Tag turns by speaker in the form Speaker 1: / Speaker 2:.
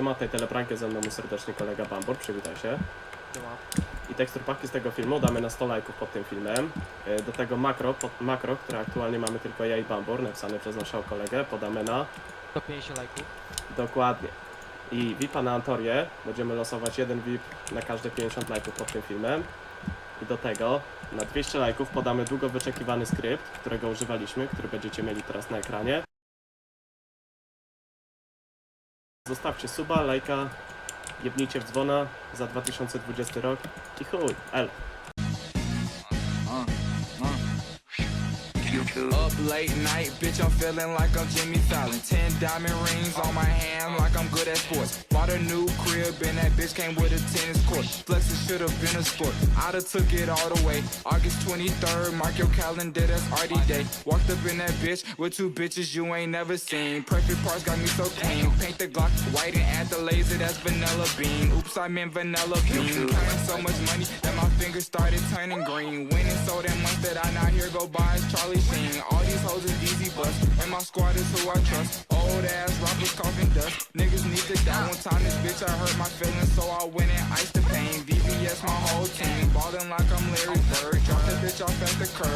Speaker 1: Siema, tej teleprankę ze mną serdecznie kolega Bambor, przywitaj się. I tekstur paki z tego filmu damy na 100 lajków pod tym filmem. E, Do tego makro, pod, makro, które aktualnie mamy tylko ja i Bambor, napisane przez naszego kolegę, podamy na
Speaker 2: 150 lajków.
Speaker 1: dokładnie. I VIPa na Antorię będziemy losować jeden VIP na każde 50 lajków pod tym filmem. I do tego na 200 lajków podamy długo wyczekiwany skrypt, którego używaliśmy, który będziecie mieli teraz na ekranie. Zostawcie suba, lajka, jebnijcie w dzwona za 2020 rok i chuj, L.
Speaker 3: Up late night, bitch, I'm feeling like I'm Jimmy Fallon. Ten diamond rings on my hand, good at sports. Bought a new crib, and that bitch came with a tennis court. Flexing should have been a sport. I'd have took it all the way. August 23rd, mark your calendar, that's Artie Day. Walked up in that bitch with two bitches you ain't never seen. Perfect parts got me so clean. Paint the Glock white and add the laser, that's vanilla bean. Oops, I meant vanilla bean. Counting so much money that my fingers started turning green. Winning so that month that I not here go buy is Charlie Sheen. All these hoes is easy bust, and my squad is who I trust. One time. This bitch I hurt my feelings, so I went and iced the pain. VVS my whole team, ballin' like I'm Larry Bird. Drop that bitch off at the curb.